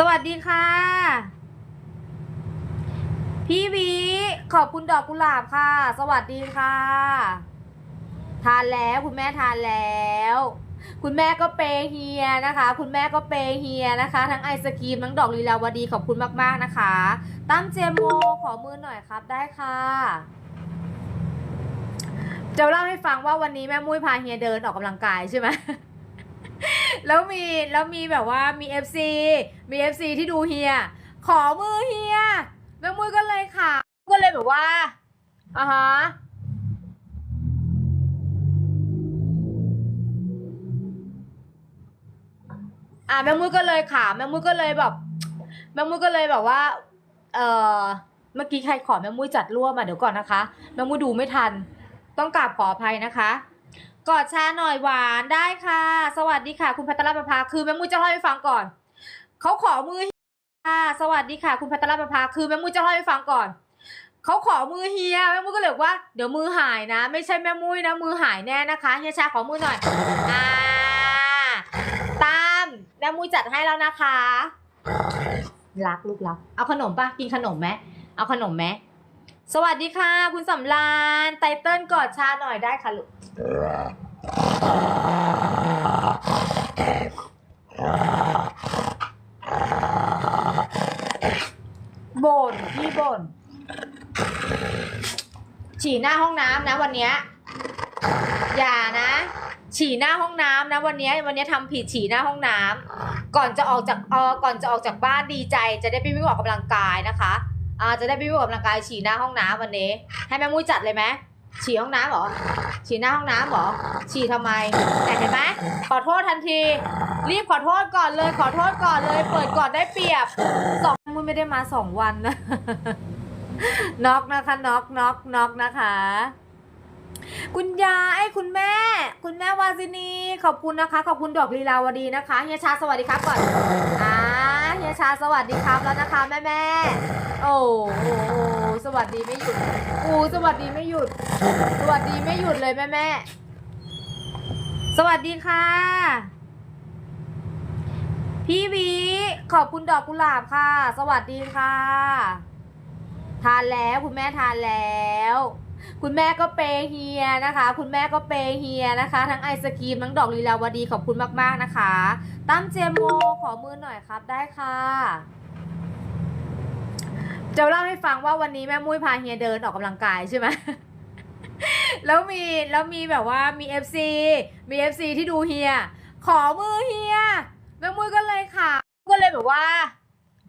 สวัสดีค่ะ พี่วีขอบคุณดอกกุหลาบค่ะ สวัสดีค่ะ ทานแล้วคุณแม่ทานแล้ว คุณแม่ก็เปเฮียนะคะ คุณแม่ก็เปเฮียนะคะ ทั้งไอศกรีมทั้งดอกลีลาวดีขอบคุณมากๆนะคะ ตั้มเจมโมขอมือหน่อยครับได้ค่ะจะเล่าให้ฟังว่าวันนี้แม่มุ้ยพาเฮียเดินออกกำลังกายใช่ไหม แล้วมีแล้วมีแบบว่ามี FC มี FC ที่ดูเฮีย ขอมือเฮียแม่มุ้ยก็เลยค่ะ ก็เลยแบบว่าอ่าฮะอ่าแม่มุ้ยก็เลยค่ะแม่มุ้ยก็เลยแบบแม่มุ้ยก็เลยแบบว่า เออเมื่อกี้ใครขอแม่มุ้ยจัดร่วมมาเดี๋ยวก่อนนะคะแม่มุ้ยดูไม่ทัน ต้องกราบขออภัยนะคะ กอดชาหน่อยหวานได้ค่ะ สวัสดีค่ะ คุณพัตราประภาคือแม่มุ้ยจะเล่าให้ฟังก่อนเขาขอมือเฮียค่ะสวัสดีค่ะ คุณพัตราประภาคือแม่มุ้ยจะเล่าให้ฟังก่อนเขาขอมือเฮียแม่มุ้ยก็เลยบอกว่าเดี๋ยวมือหายนะ ไม่ใช่แม่มุ้ยนะ มือหายแน่นะคะเฮียชาขอมือหน่อยอ่าตามแม่มุ้ยจัดให้แล้วนะคะ รักลูกรัก เอาขนมปะกินขนมไหมเอาขนมไหม สวัสดีค่ะ คุณสำรานไตเติ้ลกอดชาหน่อยได้ค่ะลูกบ่นพี่บ่นฉี่หน้าห้องน้ำนะวันเนี้ยอย่านะ ฉี่หน้าห้องน้ำนะวันเนี้ยวันเนี้ยทำผิดฉี่หน้าห้องน้ำก่อนจะออกจากเออก่อนจะออกจากบ้านดีใจ จะได้ไปวิ่งออกกำลังกายนะคะ อ่าจะได้ไปวิ่งออกกำลังกายฉี่หน้าห้องน้ำวันนี้ ให้แม่มุ้ยจัดเลยไหมฉี่ห้องน้ำเหรอ ฉี่หน้าห้องน้ำเหรอ ฉี่ทำไม แต่เห็นไหมขอโทษทันที รีบขอโทษก่อนเลย ขอโทษก่อนเลย เปิดก่อนได้เปรียบสองมุ้ยไม่ได้มาสองวันนะน็อกนะคะน็อกน็อกน็อกนะคะ คุณยายคุณแม่ คุณแม่วาซินี ขอบคุณนะคะ ขอบคุณดอกลีลาวดีนะคะ เฮียชาสวัสดีครับก่อนอ่า ยชาสวัสดีครับแล้วนะคะแม่แม่โอ้โหสวัสดีไม่หยุดอูสวัสดีไม่หยุด สวัสดีไม่หยุดเลยแม่แม่สวัสดีค่ะ พี่วีขอบคุณดอกกุหลาบค่ะ สวัสดีค่ะ ทานแล้วคุณแม่ทานแล้ว คุณแม่ก็เปเฮียนะคะ คุณแม่ก็เปเฮียนะคะ ทั้งไอศกรีมทั้งดอกลีลาวดีขอบคุณมากๆนะคะ ตั้มเจมโมขอมือหน่อยครับได้ค่ะ จะเล่าให้ฟังว่าวันนี้แม่มุ้ยพาเฮียเดินออกกำลังกายใช่ไหมแล้วมีแล้วมีแบบว่ามี FC มี FC ที่ดูเฮีย ขอมือเฮียแม่มุ้ยก็เลยค่ะ ก็เลยแบบว่า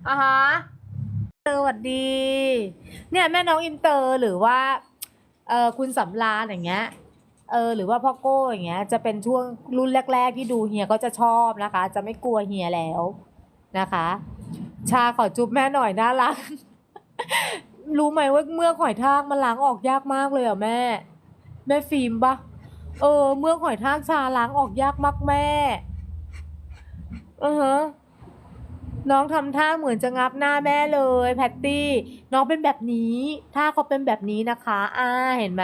อ่าฮะสวัสดี เนี่ยแม่น้องอินเตอร์หรือว่า เออคุณสำรานอย่างเงี้ยเออหรือว่าพ่อโก้อย่างเงี้ยจะเป็นช่วงรุ่นแรก ๆ ที่ดูเฮียก็จะชอบนะคะ จะไม่กลัวเฮียแล้วนะคะ ชาขอจุ๊บแม่หน่อยน่ารัก รู้ไหมว่าเมื่อหอยทากมันล้างออกยากมากเลยอะแม่ แม่ฟิล์มปะเออ เมื่อหอยทากชาล้างออกยากมากแม่ เออ น้องทำท่าเหมือนจะงับหน้าแม่เลยแพตตี้ น้องเป็นแบบนี้ท่าเขาเป็นแบบนี้นะคะ อ่าเห็นไหม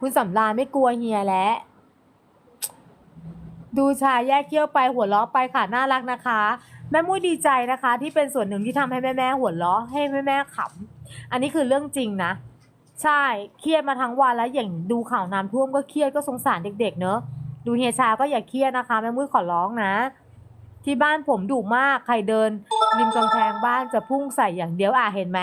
คุณสำรานไม่กลัวเฮียแล้วดูชายแยกเขี้ยวไปหัวเราะไปค่ะน่ารักนะคะ แม่มุ้ยดีใจนะคะ ที่เป็นส่วนหนึ่งที่ทำให้แม่แม่หัวเราะให้แม่แม่ขำอันนี้คือเรื่องจริงนะ ใช่เครียดมาทั้งวันแล้วอย่างดูข่าวน้ำท่วมก็เครียดก็สงสารเด็ก ๆ เนอะดูเฮียชาก็อย่าเครียดนะคะ แม่มุ้ยขอร้องนะ ที่บ้านผมดุมาก ใครเดินริมกำแพงบ้านจะพุ่งใส่อย่างเดียวอะเห็นไหม